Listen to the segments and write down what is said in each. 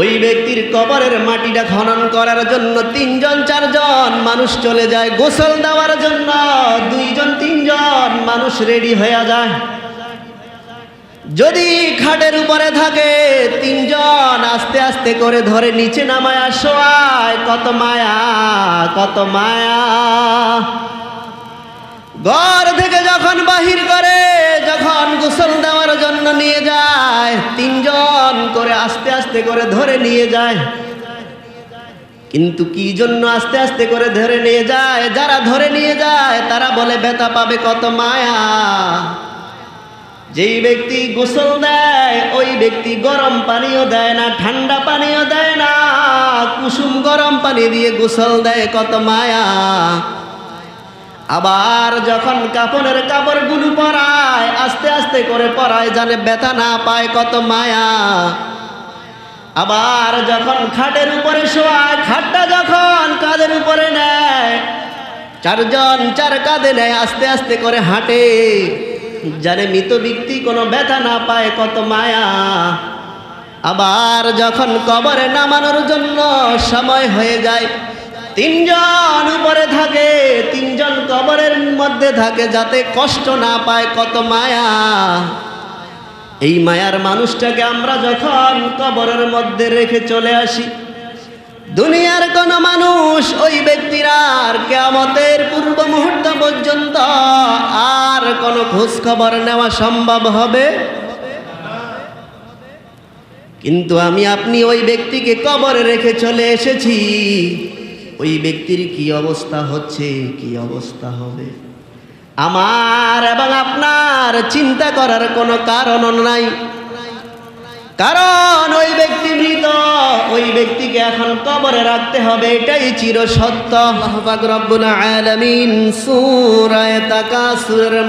ওই ব্যক্তির কবরের মাটিটা খনন করার জন্য তিনজন, চারজন মানুষ চলে যায়, গোসল দেওয়ার জন্য দুইজন, তিনজন মানুষ রেডি হয়ে যায়। যদি খাটের উপরে থাকে, তিনজন আস্তে আস্তে করে ধরে নিচে নামায় আসোয়ায় কত মায়া কত মায়া। ঘর থেকে যখন বাহির করে, যখন গোসল দেওয়ার জন্য নিয়ে যায়, তিনজন করে আস্তে আস্তে করে ধরে নিয়ে যায়। কিন্তু কি জন্য আস্তে আস্তে করে ধরে নিয়ে যায়? যারা ধরে নিয়ে যায়, তারা বলে বেতা পাবে কত মায়া। যেই ব্যক্তি গোসল দেয়, ওই ব্যক্তি গরম পানিও দেয় না, ঠান্ডা পানিও দেয় না। কুসুম গরম পানি দিয়ে গোসল দেয়, কত মায়া। আবার যখন কাপড়ের কাপড়গুলো পরায়, আস্তে আস্তে করে পরায় জানে ব্যথা না পায়, কত মায়া। আবার যখন খাটের উপরে শোয়ায়, খাটটা যখন কাঁধের উপরে নেয়, চারজন চার কাঁধে নেয়, আস্তে আস্তে করে হাঁটে। জানে মৃত ব্যক্তি কোনো ব্যথা না পায়, কত মায়া। আবার যখন কবরে নামানোর জন্য সময় হয়ে যায় তিনজন উপরে থাকে, তিনজন কবরের মধ্যে থাকে, যাতে কষ্ট না পায়, কত মায়া। এই মায়ার মানুষটাকে আমরা যখন কবরের মধ্যে রেখে চলে আসি, দুনিয়ার কোন মানুষ ওই ব্যক্তির আর কেমতের পূর্ব মুহূর্ত পর্যন্ত আর কোনো খোঁজ খবর নেওয়া সম্ভব হবে? কিন্তু আমি, আপনি ওই ব্যক্তিকে কবরে রেখে চলে এসেছি। ওই ব্যক্তির কি অবস্থা হচ্ছে, কি অবস্থা হবে? আমার এবং আপনার চিন্তা করার কোনো কারণ নাই। কারণ ওই ব্যক্তি মৃত, ওই ব্যক্তিকে এখন কবরে রাখতে হবে, এটাই চির সত্য। রব্বুল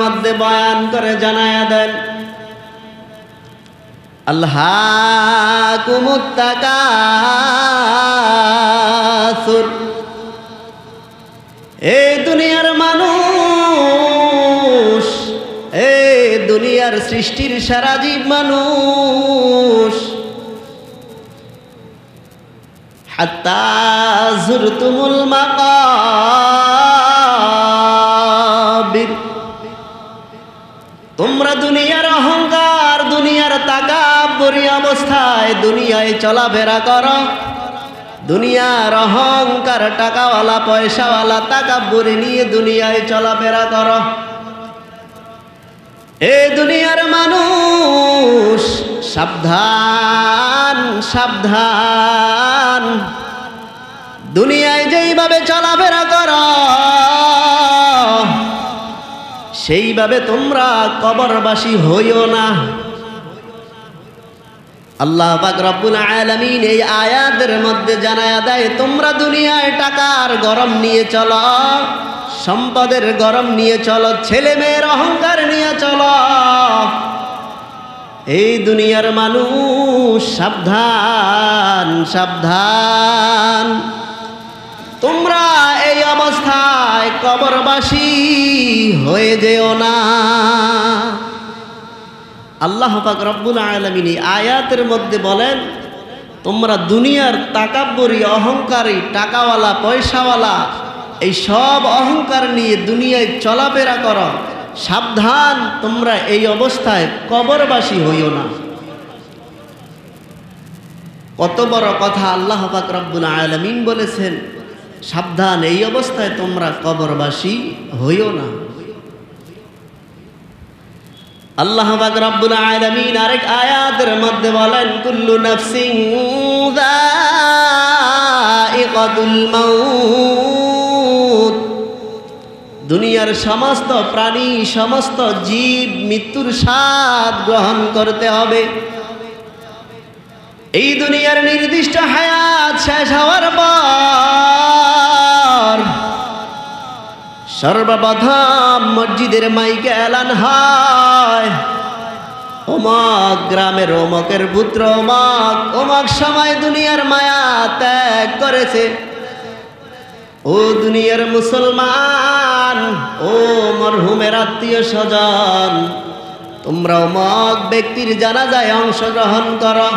মধ্যে বয়ান করে জানায়া দেন আল্লাহ কুমুত্তাকাসুর এই দুনিয়ার মানুষ এই দুনিয়ার সৃষ্টির সারা জীব মানুষ। হাত্তা জুরতুমুল মাকাবির। তোমরা দুনিয়ার অহংকার, দুনিয়ার তাকাবরি অবস্থায় দুনিয়ায় চলাফেরা করো। দুনিয়ার অহংকার টাকাওয়ালা, পয়সাওয়ালা, তাকাব্বরি নিয়ে দুনিয়ায় চলাফেরা করো। এ দুনিয়ার মানুষ, সাবধান সাবধান। দুনিয়ায় যেইভাবে চলাফেরা কর, সেইভাবে তোমরা কবরবাসী হইও না। আল্লাহ রব্বুল আলামিন এই আয়াতের মধ্যে জানায়া দেয়, তোমরা দুনিয়ায় টাকার গরম নিয়ে চলো, সম্পদের গরম নিয়ে চলো ছেলে মেয়ের অহংকার নিয়ে চলো। এই দুনিয়ার মানুষ সাবধান সাবধান। তোমরা এই অবস্থায় কবরবাসী হয়ে যেও না। আল্লাহ পাক রব্বুল আলমিনী আয়াতের মধ্যে বলেন, তোমরা দুনিয়ার তাকাব্বরি, অহংকারী, টাকাওয়ালা, পয়সাওয়ালা, এই সব অহংকার নিয়ে দুনিয়ায় চলাফেরা করো। সাবধান, তোমরা এই অবস্থায় কবরবাসী হইও না। কত বড় কথা আল্লাহ পাক রব্বুল আলমিন বলেছেন, সাবধান, এই অবস্থায় তোমরা কবরবাসী হইও না। আল্লাহ পাক রব্বুল আলামিন আরেক আয়াতের মধ্যে বলেন, কুল্লু নাফসিন যায়িকাতুল মাউত। দুনিয়ার সমস্ত প্রাণী, সমস্ত জীব মৃত্যুর স্বাদ গ্রহণ করতে হবে। এই দুনিয়ার নির্দিষ্ট হায়াত শেষ হওয়ার পর সর্বপ্রথম মসজিদের মাইকে এলান হয়। ওমক গ্রামের ওমকের পুত্র ওমক ওমক সময় দুনিয়ার মায়া ত্যাগ করেছে। ও দুনিয়ার মুসলমান, ও মরহুমের আত্মীয় স্বজন, তোমরা অমক ব্যক্তির জানাজায় অংশগ্রহণ করো।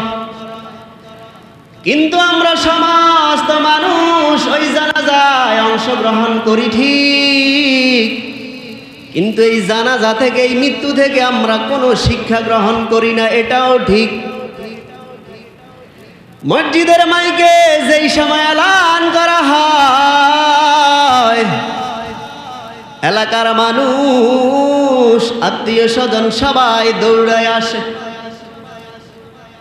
কিন্তু আমরা সমস্ত মানুষ, ওই জানাজায় অংশগ্রহণ করি ঠিক। কিন্তু এই জানাজা থেকে, এই মৃত্যু থেকে আমরা কোনো শিক্ষা গ্রহণ করি না, এটাও ঠিক। মসজিদের মাইকে যেই সময় এলান করা হয়, এলাকার মানুষ, আত্মীয় স্বজন সবাই দৌড়ায় আসে।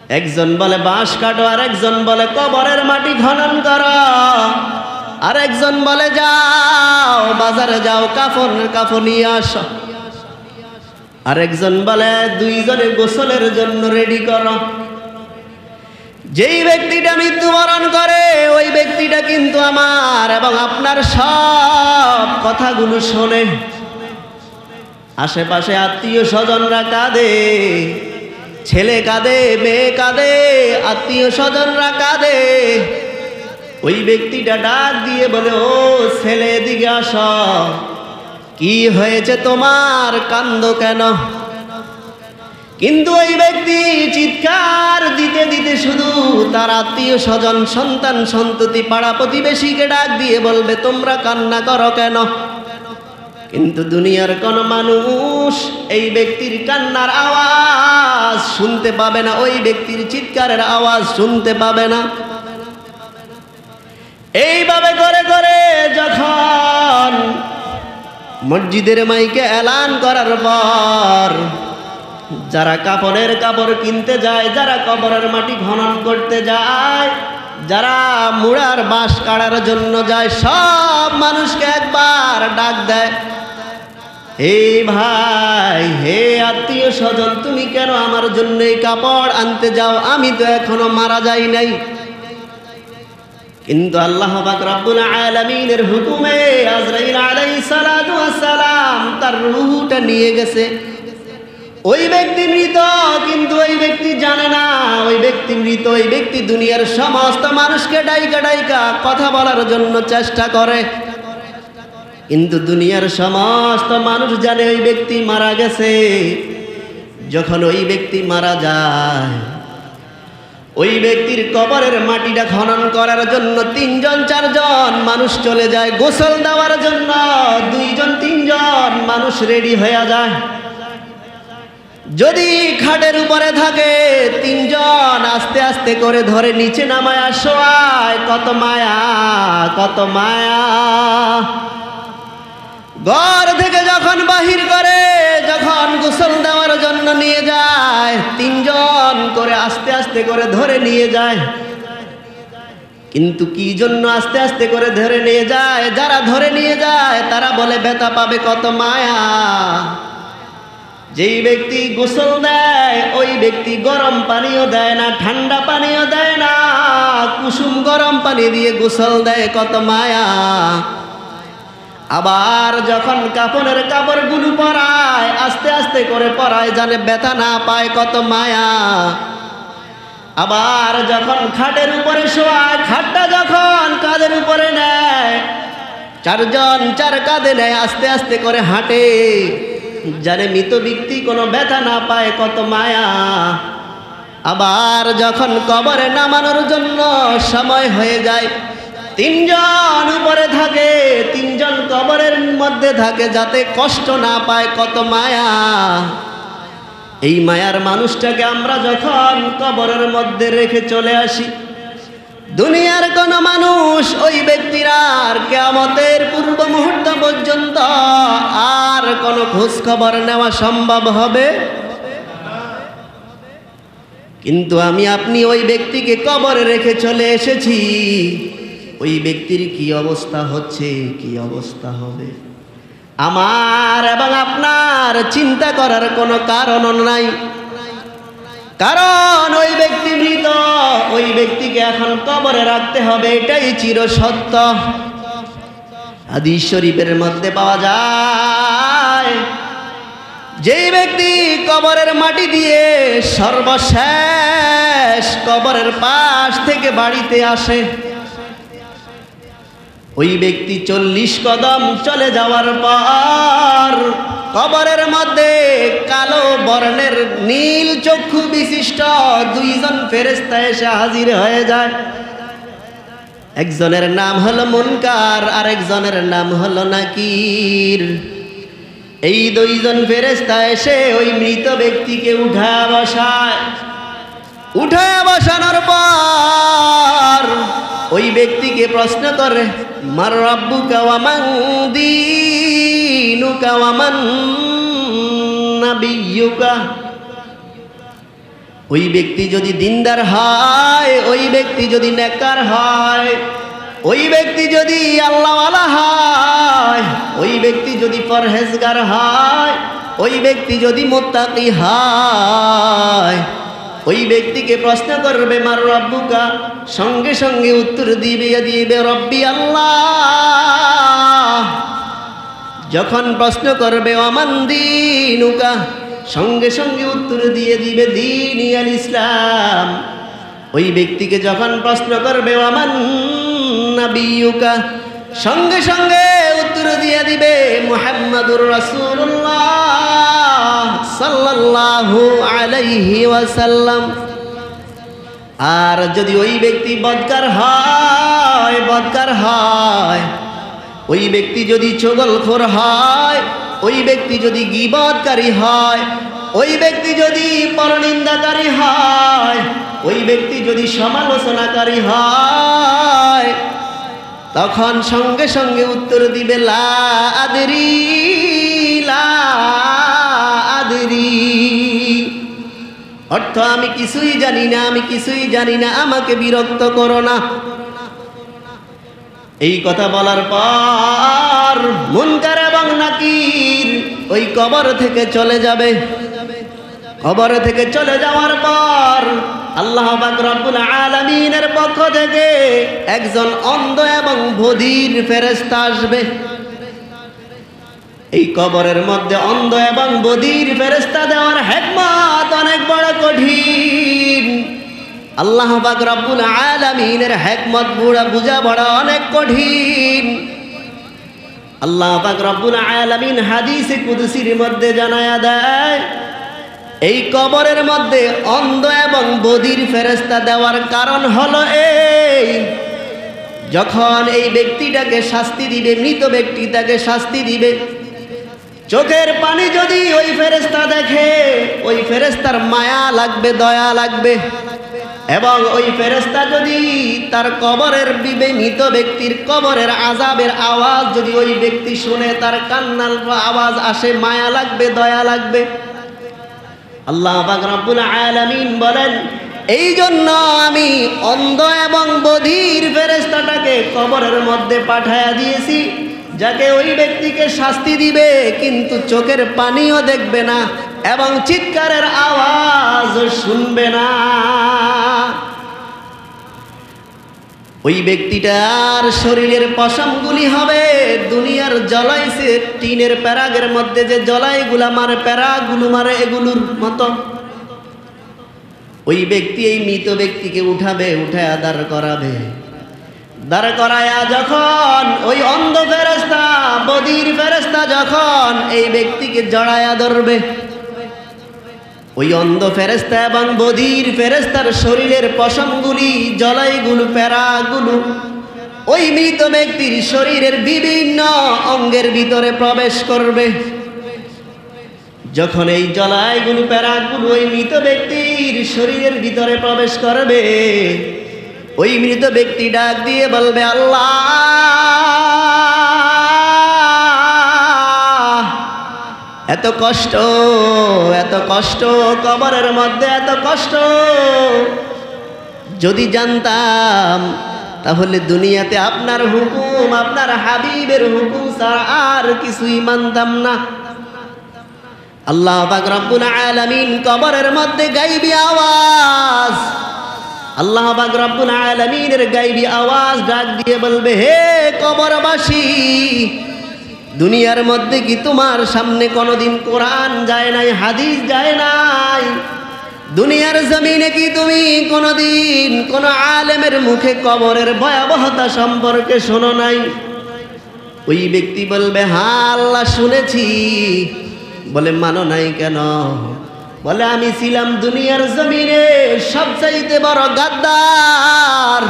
একজন বলে বাঁশ কাটো আর একজন বলে কবরের মাটি খনন করো। আর একজন বলে যাও, বাজারে যাও, কাফন কাফন আসো। আর একজন বলে দুইজনে গোসলের জন্য রেডি করো। যেই ব্যক্তিটা মৃত্যুবরণ করে, ওই ব্যক্তিটা কিন্তু আমার এবং আপনার সব কথাগুলো শোনে। আশেপাশে আত্মীয় স্বজনরা কাঁদে। ছেলে কাঁদে, মেয়ে কাঁদে, আত্মীয় স্বজনরা কাঁদে। ওই ব্যক্তিটা ডাক দিয়ে বলে, ও ছেলে দিকে আস। কি হয়েছে তোমার? কান্দ কেন? কিন্তু ওই ব্যক্তি চিৎকার দিতে দিতে শুধু তার আত্মীয় স্বজন, সন্তান, সন্ততি, পাড়া প্রতিবেশীকে ডাক দিয়ে বলবে, তোমরা কান্না করো কেন? কিন্তু দুনিয়ার কোন মানুষ এই ব্যক্তির কান্নার আওয়াজ শুনতে পাবে না, ওই ব্যক্তির চিৎকারের আওয়াজ শুনতে পাবে না। এইভাবে করে করে যখন মসজিদের মাইকে এলান করার পর যারা কাপড়ের কাপড় কিনতে যায়, যারা কবরের মাটি খনন করতে যায় যারা মুড়ার বাঁশ কাটার জন্য যায়, সব মানুষকে একবার ডাক দেয়। হে ভাই, হে আত্মীয় স্বজন, তুমি কেন আমার জন্য এই কাপড় আনতে যাও? আমি তো এখনও মারা যাই নাই। কিন্তু আল্লাহ আলামিনের হুকুমে আজরাইল সালাম তার রূহটা নিয়ে গেছে। ওই ব্যক্তি ব্যক্তি জানে না, ওই ব্যক্তি মৃত, ওই ব্যক্তি দুনিয়ার সমস্ত মানুষকে ডাইকা ডাইকা কথা বলার জন্য চেষ্টা করে। কিন্তু দুনিয়ার সমস্ত মানুষ জানে ওই ব্যক্তি মারা গেছে। যখন ওই ব্যক্তি মারা যায়, ওই ব্যক্তির কবরের মাটিটা খনন করার জন্য তিনজন, চারজন মানুষ চলে যায়। গোসল দেওয়ার জন্য দুইজন, তিনজন মানুষ রেডি হয়ে যায়। যদি খাটের উপরে থাকে, তিনজন আস্তে আস্তে করে ধরে নিচে নামায় আসোয়ায় কত মায়া কত মায়া। ঘর থেকে যখন বাহির করে, যখন গোসল দেওয়ার জন্য নিয়ে যায়, তিনজন করে আস্তে আস্তে করে ধরে নিয়ে যায়। কিন্তু কি জন্য আস্তে আস্তে করে ধরে নিয়ে যায়? যারা ধরে নিয়ে যায়, তারা বলে, বেতা পাবে কত মায়া। যেই ব্যক্তি গোসল দেয়, ওই ব্যক্তি গরম পানিও দেয় না, ঠান্ডা পানিও দেয় না, কুসুম গরম পানি দিয়ে গোসল দেয়, কত মায়া। আবার যখন কাপড়ের কাপড়গুলো পরায়, আস্তে আস্তে করে পরায় জানে ব্যথা না পায়, কত মায়া। আবার যখন খাটের উপরে শোয়ায়, খাটটা যখন কাঁধের উপরে নেয়, চারজন চার কাঁধে নেয়, আস্তে আস্তে করে হাঁটে। জানে মৃত ব্যক্তি কোনো ব্যথা না পায়, কত মায়া। আবার যখন কবরে নামানোর জন্য সময় হয়ে যায়, তিনজন উপরে থাকে, তিনজন কবরের মধ্যে থাকে, যাতে কষ্ট না পায়, কত মায়া। এই মায়ার মানুষটাকে আমরা যখন কবরের মধ্যে রেখে চলে আসি দুনিয়ার কোন মানুষ ওই ব্যক্তির আর কেমতের পূর্ব মুহূর্ত পর্যন্ত আর কোনো খোঁজ খবর নেওয়া সম্ভব হবে? কিন্তু আমি, আপনি ওই ব্যক্তিকে কবরে রেখে চলে এসেছি। ওই ব্যক্তির কি অবস্থা হচ্ছে? কি অবস্থা হবে? আমার এবং আপনার চিন্তা করার কোনো কারণ নাই। কারণ ওই ব্যক্তি মৃত, ওই ব্যক্তিকে এখন কবরে রাখতে হবে, এটাই চির সত্য। হাদিস শরীফের মধ্যে পাওয়া যায়, যেই ব্যক্তি কবরের মাটি দিয়ে সর্বশেষ কবরের পাশ থেকে বাড়িতে আসে ওই ব্যক্তি চল্লিশ কদম চলে যাওয়ার পর কবরের মধ্যে কালো বর্ণের নীল চক্ষু বিশিষ্ট দুইজন ফেরেস্তা এসে হাজির হয়ে যায়। একজনের নাম হলো মুনকার আর একজনের নাম হলো নাকির। এই দুইজন ফেরেস্তা এসে ওই মৃত ব্যক্তিকে উঠা বসায়। উঠে বসানোর পর ওই ব্যক্তিকে প্রশ্ন করে, মার রব্বু কাওয়ামান দিনু কাওয়ামান নাবিয়ুকা? ওই ব্যক্তি যদি দিনদার হয়, ওই ব্যক্তি যদি নেকার হয়, ওই ব্যক্তি যদি আল্লাহওয়ালা হয়, ওই ব্যক্তি যদি পরহেজগার হয়, ওই ব্যক্তি যদি মোত্তাকি হয় ওই ব্যক্তিকে প্রশ্ন করবে, মার রব্বুকা? সঙ্গে সঙ্গে উত্তর দিবে দিবে রব্বি আল্লাহ। যখন প্রশ্ন করবে অমান দিনুকা? সঙ্গে সঙ্গে উত্তর দিয়ে দিবে, দিন আল ইসলাম। ওই ব্যক্তিকে যখন প্রশ্ন করবে অমান নাবিয়ুকা? সঙ্গে সঙ্গে উত্তর দিয়ে দিবে, মুহাম্মাদুর রাসূলুল্লাহ। সাল্লাল্লাহু আলাইহি ওয়াসাল্লাম। আর যদি ওই ব্যক্তি বদকার হয় বদকার হয়, ওই ব্যক্তি যদি চগলখোর হয়, ওই ব্যক্তি যদি গিবৎকারী হয়, ওই ব্যক্তি যদি পরনিন্দাকারী হয়, ওই ব্যক্তি যদি সমালোচনাকারী হয়, তখন সঙ্গে সঙ্গে উত্তর দিবে, লা আদরি, লা আদরি অর্থ, আমি কিছুই জানি না, আমি কিছুই জানি না, আমাকে বিরক্ত করো না। এই কথা বলার পর মুনকার এবং নাকির ওই কবর থেকে চলে যাবে। কবর থেকে চলে যাওয়ার পর আল্লাহ রব্বুল আলামিনের পক্ষ থেকে একজন অন্ধ এবং বধির ফেরেশতা আসবে। এই কবরের মধ্যে অন্ধ এবং বধির ফেরেস্তা দেওয়ার হেকমত অনেক বড় কঠিন। আল্লাহ পাক আলামিনের হেকমত বুড়া বুঝা বড় অনেক কঠিন। আল্লাহ পাক আলামিন হাদিসে কুদসির মধ্যে জানায়া দেয়, এই কবরের মধ্যে অন্ধ এবং বধির ফেরেস্তা দেওয়ার কারণ হলো এই, যখন এই ব্যক্তিটাকে শাস্তি দিবে, মৃত ব্যক্তি তাকে শাস্তি দিবে চোখের পানি যদি ওই ফেরেস্তা দেখে, ওই ফেরেস্তার মায়া লাগবে, দয়া লাগবে। এবং ওই ফেরেস্তা যদি তার কবরের বিবে মৃত ব্যক্তির কবরের আজাবের আওয়াজ যদি ওই ব্যক্তি শুনে, তার কান্নার আওয়াজ আসে, মায়া লাগবে, দয়া লাগবে। আল্লাহ রব্বুল আলামিন বলেন এই জন্য আমি অন্ধ এবং বধির ফেরেস্তাটাকে কবরের মধ্যে পাঠায়া দিয়েছি। যাকে ওই ব্যক্তিকে শাস্তি দিবে, কিন্তু চোখের পানিও দেখবে না এবং চিৎকারের আওয়াজ শুনবে না। ওই ব্যক্তিটার শরীরের পশমগুলি হবে দুনিয়ার জলাইছে, টিনের প্যারাগের মধ্যে যে জলাইগুলা মারে, প্যারাগুলো মারে এগুলোর মতো। ওই ব্যক্তি এই মৃত ব্যক্তিকে উঠাবে উঠে আদার করাবে। দাঁড় করায়া যখন ওই অন্ধ ফেরেস্তা বদির ফেরেস্তা যখন এই ব্যক্তিকে জড়ায়া ধরবে, ওই অন্ধ ফেরেস্তা এবং বধির ফেরেস্তার শরীরের পশমগুলি, জলাইগুলো, প্যারাগুলো, ওই মৃত ব্যক্তির শরীরের বিভিন্ন অঙ্গের ভিতরে প্রবেশ করবে। যখন এই জলাইগুলো, প্যারাগুলো ওই মৃত ব্যক্তির শরীরের ভিতরে প্রবেশ করবে ওই মৃত ব্যক্তি ডাক দিয়ে বলবে, আল্লাহ, এত কষ্ট এত কষ্ট, কবরের মধ্যে এত কষ্ট। যদি জানতাম, তাহলে দুনিয়াতে আপনার হুকুম, আপনার হাবিবের হুকুম ছাড়া আর কিছুই মানতাম না। আল্লাহ রব্বুল আলামিন কবরের মধ্যে গাইবি আওয়াজ। আল্লাহ রব্বুল আলামিনের গাইবি আওয়াজ ডাক দিয়ে বলবে, হে কবরবাসী, দুনিয়ার মধ্যে কি তোমার সামনে কোনোদিন কোরআন যায় নাই, হাদিস যায় নাই? দুনিয়ার জমিনে কি তুমি কোনোদিন কোন আলেমের মুখে কবরের ভয়াবহতা সম্পর্কে শোনো নাই? ওই ব্যক্তি বলবে হ্যাঁ আল্লাহ শুনেছি। বলে, মানো নাই কেন? বলে, আমি ছিলাম দুনিয়ার জমিনে সবচাইতে বড় গাদ্দার।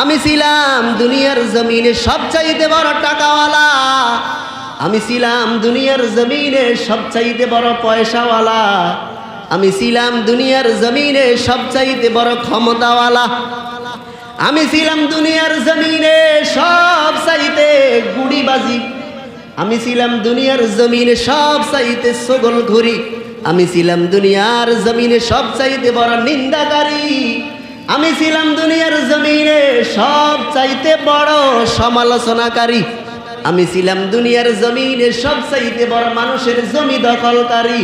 আমি ছিলাম দুনিয়ার জমিনে সবচাইতে বড় টাকাওয়ালা। আমি ছিলাম দুনিয়ার জমিনে সবচাইতে বড় পয়সাওয়ালা। আমি ছিলাম দুনিয়ার জমিনে সবচাইতে বড় ক্ষমতাওয়ালা। আমি ছিলাম দুনিয়ার জমিনে সব চাইতে গুড়িবাজি। আমি ছিলাম দুনিয়ার জমিনে সব চাইতে সগল ঘুরি আমি ছিলাম দুনিয়ার জমিনে সব চাইতে বড় নিন্দাকারী। আমি ছিলাম দুনিয়ার জমিনে সব চাইতে বড় সমালোচনাকারী। আমি ছিলাম দুনিয়ার জমিনে সব চাইতে বড় মানুষের জমি দখলকারী।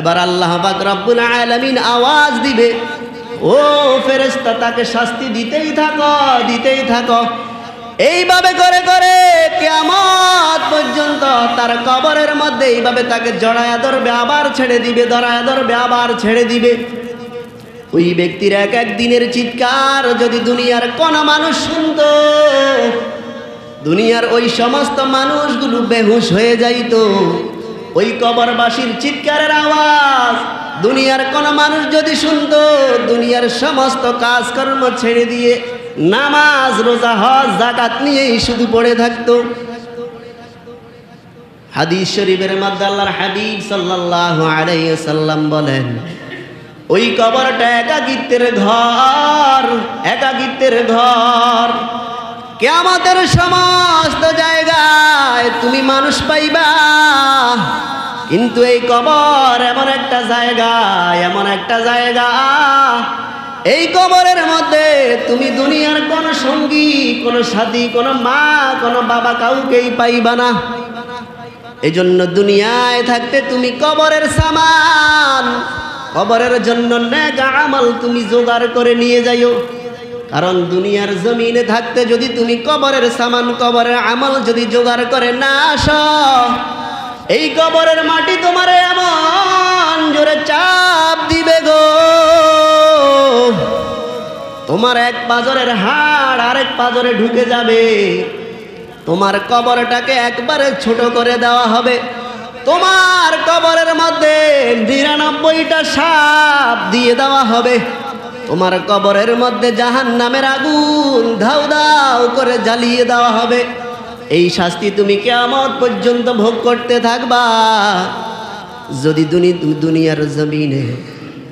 এবার আল্লাহ রব্বুল আলামিন আওয়াজ দিবে, ও ফেরেশতা, তাকে শাস্তি দিতেই থাকো দিতেই থাকো। এইভাবে করে করে কেমন পর্যন্ত তার কবরের মধ্যে এইভাবে তাকে জড়ায়া ধরবে, আবার ছেড়ে দিবে, ধরায়া ধরবে, আবার ছেড়ে দিবে। ওই ব্যক্তির এক এক দিনের চিৎকার যদি দুনিয়ার কোন মানুষ শুনতো, দুনিয়ার ওই সমস্ত মানুষগুলো বেহুশ হয়ে যাইতো। ওই কবরবাসীর চিৎকারের আওয়াজ দুনিয়ার কোন মানুষ যদি শুনতো, দুনিয়ার সমস্ত কাজকর্ম ছেড়ে দিয়ে নামাজ, রোজা, হজ জাকাত নিয়েই শুধু পড়ে থাকতো। হাদিস শরীফের মধ্যে আল্লাহর হাবিব সাল্লাল্লাহু আলাইহি সাল্লাম বলেন, ওই কবরটা একাকিত্বের ঘর একাকিত্বের ঘর। কেয়ামতের সমস্ত জায়গায় তুমি মানুষ পাইবা, কিন্তু এই কবর এমন একটা জায়গা, এমন একটা জায়গা এই কবরের মধ্যে তুমি দুনিয়ার কোন সঙ্গী, কোন সাথী, কোন মা, কোন বাবা কাউকেই পাইবা না। এই জন্য দুনিয়ায় থাকতে তুমি কবরের সামান, কবরের জন্য নেক আমল তুমি জোগাড় করে নিয়ে যাইও। কারণ দুনিয়ার জমিনে থাকতে যদি তুমি কবরের সামান, কবরের আমল যদি জোগাড় করে না আস, এই কবরের মাটি তোমার এমন জোরে চাপ দিবে গো। তোমার এক পাজরের হাড় আরেক পাজরে ঢুকে যাবে। তোমার কবরটাকে একবারে ছোট করে দেওয়া হবে। তোমার কবরের মধ্যে নিরানব্বইটা সাপ দিয়ে দেওয়া হবে। তোমার কবরের মধ্যে জাহান নামের আগুন ধাউ ধাউ করে জ্বালিয়ে দেওয়া হবে। এই শাস্তি তুমি কেমন পর্যন্ত ভোগ করতে থাকবা। যদি দুনিয়ার জমিনে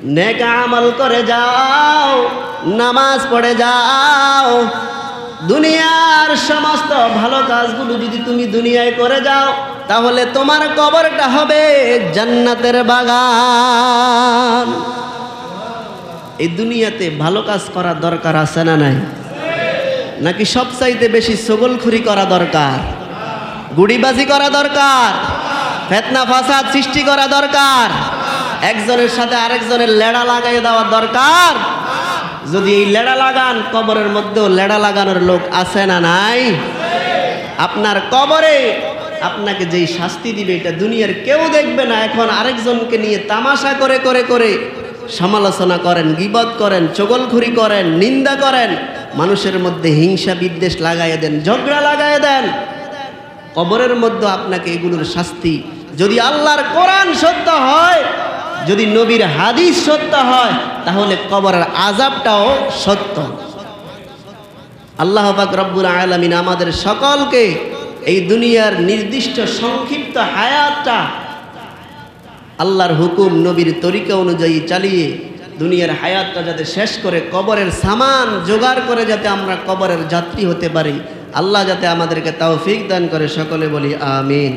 নেক আমল করে যাও, নামাজ পড়ে যাও। দুনিয়ার সমস্ত ভালো কাজগুলো যদি তুমি দুনিয়ায় করে যাও, তাহলে তোমার কবরটা হবে জান্নাতের বাগান। এই দুনিয়াতে ভালো কাজ করার দরকার আছে না নাই? নাকি সব চাইতে বেশি সগলখুরি করা দরকার? গুড়িবাজি করা দরকার? ফেতনা ফাসাদ সৃষ্টি করা দরকার? একজনের সাথে আরেকজনের লেড়া লাগাই দেওয়া দরকার। যদি এই লেড়া লাগান, কবরের মধ্যেও লেড়া লাগানোর লোক আছে না নাই? আপনার কবরে আপনাকে যেই শাস্তি দিবে, এটা দুনিয়ার কেউ দেখবে না। এখন আরেকজনকে নিয়ে তামাশা করে করে করে সমালোচনা করেন, গিবত করেন, চগলখুরি করেন, নিন্দা করেন, মানুষের মধ্যে হিংসা বিদ্বেষ লাগাইয়ে দেন, ঝগড়া লাগাইয়ে দেন। কবরের মধ্যে আপনাকে এগুলোর শাস্তি যদি আল্লাহর কোরআন সত্য হয় যদি নবীর হাদিস সত্য হয়, তাহলে কবরের আজাবটাও সত্য। আল্লাহ পাক রব্বুল আলমিন আমাদের সকলকে এই দুনিয়ার নির্দিষ্ট সংক্ষিপ্ত হায়াতটা আল্লাহর হুকুম নবীর তরিকা অনুযায়ী চালিয়ে দুনিয়ার হায়াতটা যাতে শেষ করে, কবরের সামান জোগাড় করে যাতে আমরা কবরের যাত্রী হতে পারি। আল্লাহ যাতে আমাদেরকে তাও দান করে, সকলে বলি আমিন।